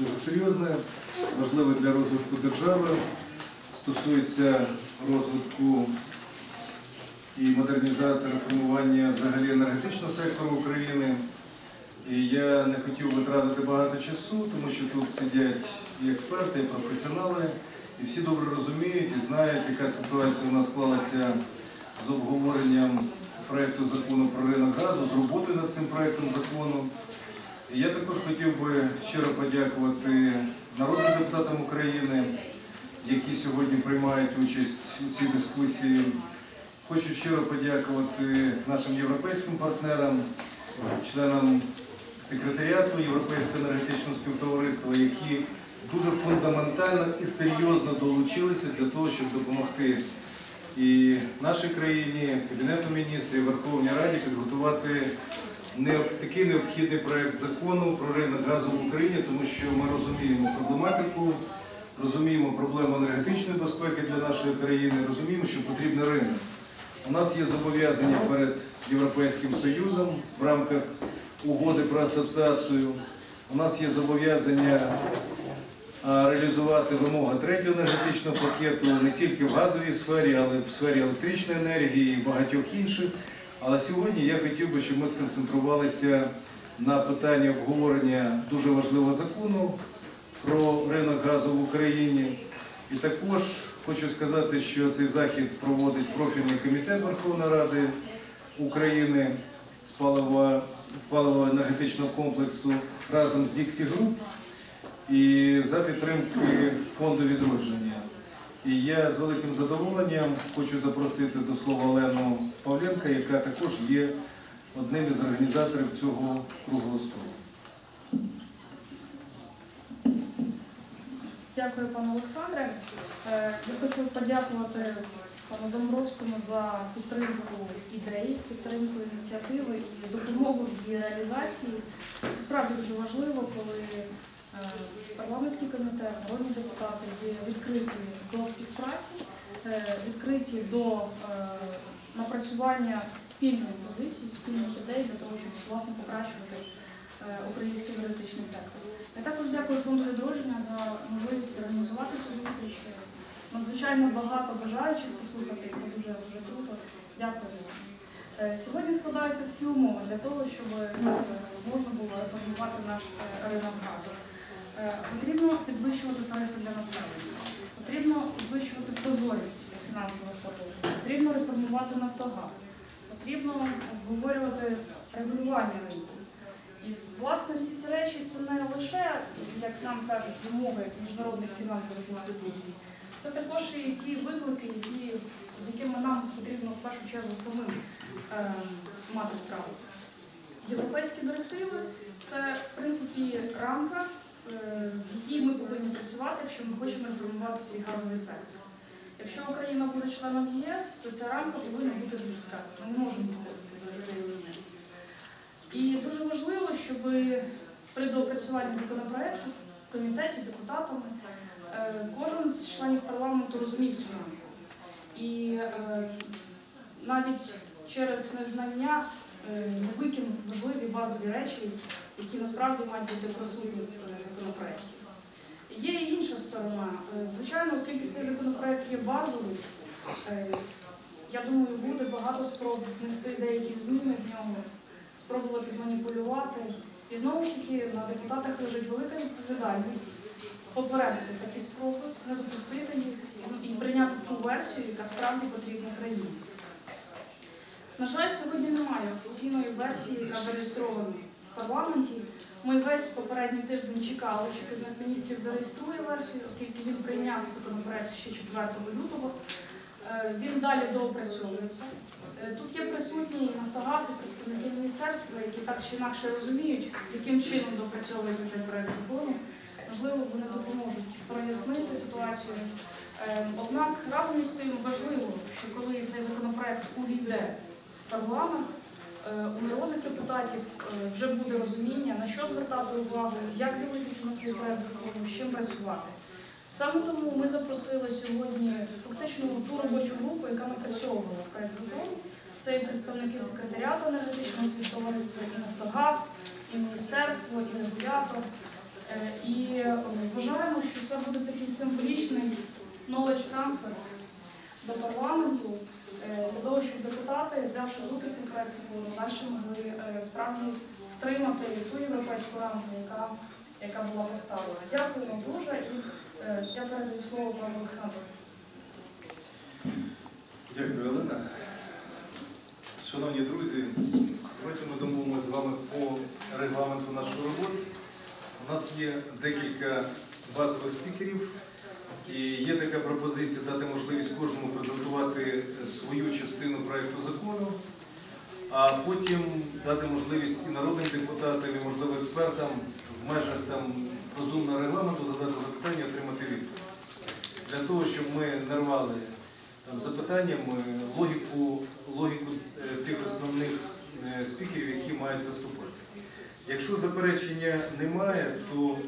дуже серйозне, важливе для розвитку держави, стосується розвитку і модернізації реформування взагалі енергетичного сектору України. І я не хотів би тратити багато часу, тому що тут сидять і експерти, і професіонали, і всі добре розуміють і знають, яка ситуація у нас склалася з обговоренням проєкту закону про ринок газу, з роботою над цим проєктом закону. Я також хотів би щиро подякувати народним депутатам України, які сьогодні приймають участь у цій дискусії. Хочу щиро подякувати нашим європейським партнерам, членам секретаріату Європейського енергетичного співтовариства, які дуже фундаментально і серйозно долучилися для того, щоб допомогти і нашій країні, Кабінету міністрів, Верховній Раді підготувати такий необхідний проект закону про ринок газу в Україні, тому що ми розуміємо проблематику, розуміємо проблему енергетичної безпеки для нашої країни, розуміємо, що потрібен ринок. У нас є зобов'язання перед Європейським Союзом в рамках угоди про асоціацію. У нас є зобов'язання реалізувати вимоги третього енергетичного пакету не тільки в газовій сфері, але й в сфері електричної енергії і багатьох інших. Але сьогодні я хотів би, щоб ми сконцентрувалися на питанні обговорення дуже важливого закону про ринок газу в Україні. І також хочу сказати, що цей захід проводить профільний комітет Верховної Ради України з паливо- паливо-енергетичного комплексу разом з Діксі Груп і за підтримки фонду відродження. І я з великим задоволенням хочу запросити до слова Олену Павленка, яка також є одним із організаторів цього круглого столу. Дякую, пане Олександре. Е, Я хочу подякувати пану Домбровському за підтримку ідей, підтримку ініціативи і допомогу в її реалізації. Це справді дуже важливо, коли парламентський комітет, народні депутати є відкриті до співпраці, е, відкриті до е, напрацювання спільних позицій, спільних ідей для того, щоб власне покращувати е, український енергетичний сектор. Я також дякую фонду відродження за можливість організувати цю зустріч. Надзвичайно багато бажаючих послухати, це дуже дуже круто. Дякую. Сьогодні складаються всі умови для того, щоб можна було реформувати наш ринок газу. Е, Потрібно підвищувати тарифи для населення, потрібно підвищувати прозорість фінансових потоків, потрібно реформувати Нафтогаз, потрібно обговорювати регулювання ринку. І власне всі ці речі це не лише, як нам кажуть, вимоги міжнародних фінансових інституцій, це також і ті виклики, які, з якими нам потрібно в першу чергу самим е, мати справу. Європейські директиви це в принципі рамка, е, в якій ми повинні працювати, якщо ми хочемо реформувати свій газовий сектор. Якщо Україна буде членом ЄС, то ця рамка повинна бути жорстка. Ми не можемо виходити за елемент. І дуже важливо, щоб при доопрацюванні законопроекту в комітеті депутатами е, кожен з членів парламенту розумів цю рамку. І е, навіть через незнання е, не викинув важливі базові речі, які насправді мають бути присутні в законопроекті. Є і інша сторона. Е, Звичайно, оскільки цей законопроект є базовий, е, я думаю, буде багато спроб внести деякі зміни в ньому спробувати зманіпулювати. І знову ж таки на депутатах лежить велика відповідальність попередити такі спроби, не допустити їх і прийняти ту версію, яка справді потрібна країні. На жаль, сьогодні немає офіційної версії, яка зареєстрована в парламенті. Ми весь попередній тиждень чекали, що Кабінет міністрів зареєструє версію, оскільки він прийняв законопроект ще 4 лютого. Е, Він далі доопрацьовується. Е, Тут є присутні і Нафтогаз, і представники міністерства, які так чи інакше розуміють, яким чином допрацьовується цей проект закону. Можливо, вони допоможуть прояснити ситуацію. Е, Однак разом із тим важливо, що коли цей законопроект увійде парламент, е, у народних депутатів е, вже буде розуміння, на що звертати увагу, як дивитися на цей проект закону, з чим працювати. Саме тому ми запросили сьогодні фактично ту робочу групу, яка напрацьовувала проект закону. Це і представники секретаріату енергетичного співтовариства, і Нафтогаз, і міністерство, і регулятор. Е, І вважаємо, що це буде такий символічний knowledge transfer до парламенту е, для того, щоб депутати, взявши в руки цей проект закону, далі могли е, справді втримати ту європейську рамку, яка, яка була поставлена. Дякую вам дуже і е, я передаю слово пану Олександру. Дякую, Олена. Шановні друзі, давайте ми домовимося з вами по регламенту нашої роботи. У нас є декілька базових спікерів, і є така пропозиція дати можливість кожному презентувати свою частину проєкту закону, а потім дати можливість і народним депутатам, і можливо експертам в межах там розумного регламенту задати запитання отримати відповідь. Для того, щоб ми не рвали там, запитаннями логіку, логіку е, тих основних е, спікерів, які мають виступати. Якщо заперечення немає, то